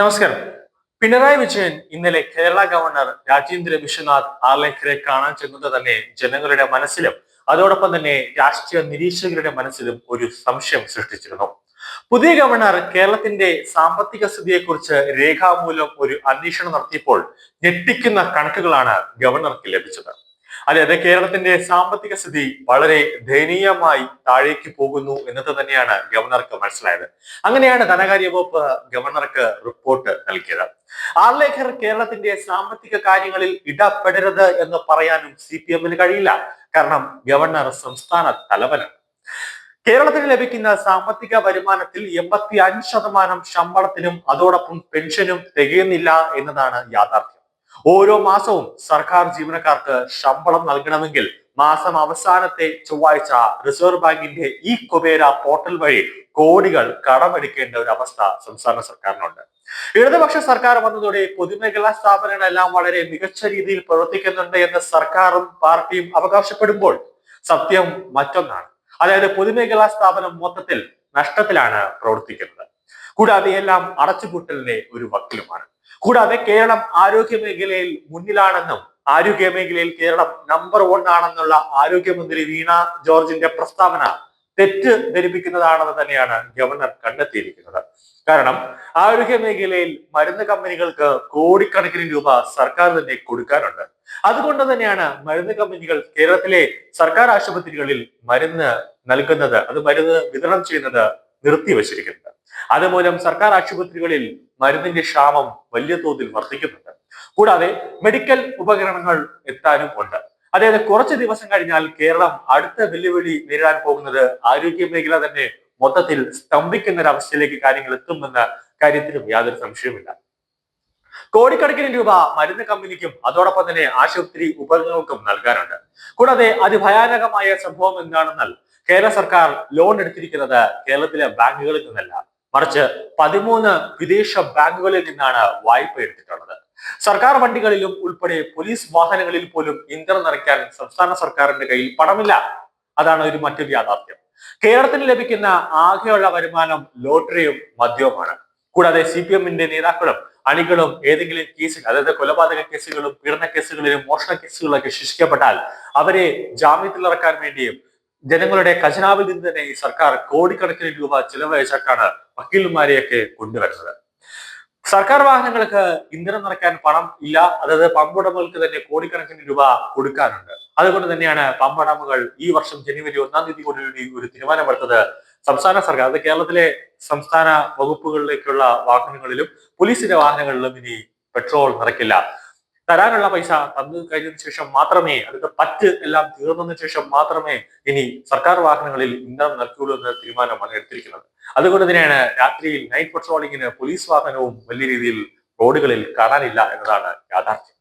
നമസ്കാരം. പിണറായി വിജയൻ ഇന്നലെ കേരള ഗവർണർ രാജേന്ദ്ര വിശ്വനാഥ് ആർലേക്കറെ കാണാൻ ചെന്നത് തന്നെ ജനങ്ങളുടെ മനസ്സിലും അതോടൊപ്പം തന്നെ രാഷ്ട്രീയ നിരീക്ഷകരുടെ മനസ്സിലും ഒരു സംശയം സൃഷ്ടിച്ചിരുന്നു. പുതിയ ഗവർണർ കേരളത്തിന്റെ സാമ്പത്തിക സ്ഥിതിയെക്കുറിച്ച് രേഖാമൂലം ഒരു അന്വേഷണം നടത്തിയപ്പോൾ ഞെട്ടിക്കുന്ന കണക്കുകളാണ് ഗവർണർക്ക് ലഭിച്ചത്. അതായത് കേരളത്തിന്റെ സാമ്പത്തിക സ്ഥിതി വളരെ ദയനീയമായി താഴേക്ക് പോകുന്നു എന്നത് തന്നെയാണ് ഗവർണർക്ക് മനസ്സിലായത്. അങ്ങനെയാണ് ധനകാര്യ വകുപ്പ് ഗവർണർക്ക് റിപ്പോർട്ട് നൽകിയത്. ആർലേഖർ കേരളത്തിന്റെ സാമ്പത്തിക കാര്യങ്ങളിൽ ഇടപെടരുത് എന്ന് പറയാനും സി പി എമ്മിന് കഴിയില്ല. കാരണം ഗവർണർ സംസ്ഥാന തലവനാണ്. കേരളത്തിന് ലഭിക്കുന്ന സാമ്പത്തിക വരുമാനത്തിൽ എൺപത്തി അഞ്ച് ശതമാനം ശമ്പളത്തിനും അതോടൊപ്പം പെൻഷനും തികയുന്നില്ല എന്നതാണ് യാഥാർത്ഥ്യം. ഓരോ മാസവും സർക്കാർ ജീവനക്കാർക്ക് ശമ്പളം നൽകണമെങ്കിൽ മാസം അവസാനത്തെ ചൊവ്വാഴ്ച റിസർവ് ബാങ്കിന്റെ ഈ കുബേര പോർട്ടൽ വഴി കോടികൾ കടമെടുക്കേണ്ട ഒരു അവസ്ഥ സംസ്ഥാന സർക്കാരിനുണ്ട്. ഇടതുപക്ഷ സർക്കാർ വന്നതോടെ പൊതുമേഖലാ സ്ഥാപനങ്ങളെല്ലാം വളരെ മികച്ച രീതിയിൽ പ്രവർത്തിക്കുന്നുണ്ട് എന്ന് സർക്കാരും പാർട്ടിയും അവകാശപ്പെടുമ്പോൾ സത്യം മറ്റൊന്നാണ്. അതായത് പൊതുമേഖലാ സ്ഥാപനം മൊത്തത്തിൽ നഷ്ടത്തിലാണ് പ്രവർത്തിക്കുന്നത്. കൂടാതെ എല്ലാം അടച്ചുപൂട്ടലിന്റെ ഒരു വക്കിലുമാണ്. കൂടാതെ കേരളം ആരോഗ്യ മേഖലയിൽ മുന്നിലാണെന്നും ആരോഗ്യ മേഖലയിൽ കേരളം നമ്പർ വൺ ആണെന്നുള്ള ആരോഗ്യമന്ത്രി വീണ ജോർജിന്റെ പ്രസ്താവന തെറ്റ് ധരിപ്പിക്കുന്നതാണെന്ന് തന്നെയാണ് ഗവർണർ കണ്ടെത്തിയിരിക്കുന്നത്. കാരണം ആരോഗ്യ മേഖലയിൽ മരുന്ന് കമ്പനികൾക്ക് കോടിക്കണക്കിന് രൂപ സർക്കാർ തന്നെ കൊടുക്കാനുണ്ട്. അതുകൊണ്ട് തന്നെയാണ് മരുന്ന് കമ്പനികൾ കേരളത്തിലെ സർക്കാർ ആശുപത്രികളിൽ മരുന്ന് നൽകുന്നത് അത് മരുന്ന് വിതരണം ചെയ്യുന്നത് നിർത്തിവച്ചിരിക്കുന്നത് അതുമൂലം സർക്കാർ ആശുപത്രികളിൽ മരുന്നിന്റെ ക്ഷാമം വലിയ തോതിൽ വർദ്ധിക്കുന്നുണ്ട്. കൂടാതെ മെഡിക്കൽ ഉപകരണങ്ങൾ എത്താനും ഉണ്ട്. അതായത് കുറച്ച് ദിവസം കഴിഞ്ഞാൽ കേരളം അടുത്ത വെല്ലുവിളി നേരിടാൻ പോകുന്നത് ആരോഗ്യ മേഖല തന്നെ മൊത്തത്തിൽ സ്തംഭിക്കുന്ന ഒരു അവസ്ഥയിലേക്ക് കാര്യങ്ങൾ എത്തുമെന്ന കാര്യത്തിലും യാതൊരു സംശയവുമില്ല. കോടിക്കണക്കിന് രൂപ മരുന്ന് കമ്പനിക്കും അതോടൊപ്പം തന്നെ ആശുപത്രി ഉപകരണങ്ങൾക്കും നൽകാനുണ്ട്. കൂടാതെ അതിഭയാനകമായ സംഭവം എന്താണെന്നാൽ കേരള സർക്കാർ ലോൺ എടുത്തിരിക്കുന്നത് കേരളത്തിലെ ബാങ്കുകളിൽ നിന്നല്ല. മറിച്ച് പതിമൂന്ന് വിദേശ ബാങ്കുകളിൽ നിന്നാണ് വായ്പ എടുത്തിട്ടുള്ളത്. സർക്കാർ വണ്ടികളിലും ഉൾപ്പെടെ പോലീസ് വാഹനങ്ങളിൽ പോലും ഇന്ധനം നിറയ്ക്കാൻ സംസ്ഥാന സർക്കാരിന്റെ കയ്യിൽ പണമില്ല. അതാണ് ഒരു മറ്റൊരു യാഥാർത്ഥ്യം. കേരളത്തിന് ലഭിക്കുന്ന ആകെയുള്ള വരുമാനം ലോട്ടറിയും മദ്യവുമാണ്. കൂടാതെ സി പി എമ്മിന്റെ നേതാക്കളും അണികളും ഏതെങ്കിലും കേസിൽ അതായത് കൊലപാതക കേസുകളും പീഡന കേസുകളിലും മോഷണ കേസുകളിലൊക്കെ ശിക്ഷിക്കപ്പെട്ടാൽ അവരെ ജാമ്യത്തിൽ ഇറക്കാൻ വേണ്ടിയും ജനങ്ങളുടെ ഖജനാവിൽ നിന്ന് തന്നെ ഈ സർക്കാർ കോടിക്കണക്കിന് രൂപ ചിലവഴിച്ചിട്ടാണ് വക്കീൽമാരെയൊക്കെ കൊണ്ടുവരുന്നത്. സർക്കാർ വാഹനങ്ങൾക്ക് ഇന്ധനം നിറയ്ക്കാൻ പണം ഇല്ല. അതായത് പമ്പുടമകൾക്ക് തന്നെ കോടിക്കണക്കിന് രൂപ കൊടുക്കാനുണ്ട്. അതുകൊണ്ട് തന്നെയാണ് പമ്പുടമകൾ ഈ വർഷം ജനുവരി ഒന്നാം തീയതി കൂടി ഒരു തീരുമാനമെടുത്തത് സംസ്ഥാന സർക്കാർ അത് കേരളത്തിലെ സംസ്ഥാന വകുപ്പുകളിലേക്കുള്ള വാഹനങ്ങളിലും പോലീസിന്റെ വാഹനങ്ങളിലും ഇനി പെട്രോൾ നിറയ്ക്കില്ല. തരാനുള്ള പൈസ തന്നു കഴിഞ്ഞതിന് ശേഷം മാത്രമേ അതിന്റെ പറ്റ് എല്ലാം തീർന്നതിന് ശേഷം മാത്രമേ ഇനി സർക്കാർ വാഹനങ്ങളിൽ ഇന്ധനം നിറയ്ക്കുള്ളൂ എന്ന തീരുമാനമാണ് എടുത്തിരിക്കുന്നത്. അതുകൊണ്ട് തന്നെയാണ് രാത്രിയിൽ നൈറ്റ് പട്രോളിങ്ങിന് പോലീസ് വാഹനവും വലിയ രീതിയിൽ റോഡുകളിൽ കാണാനില്ല എന്നതാണ് യാഥാർത്ഥ്യം.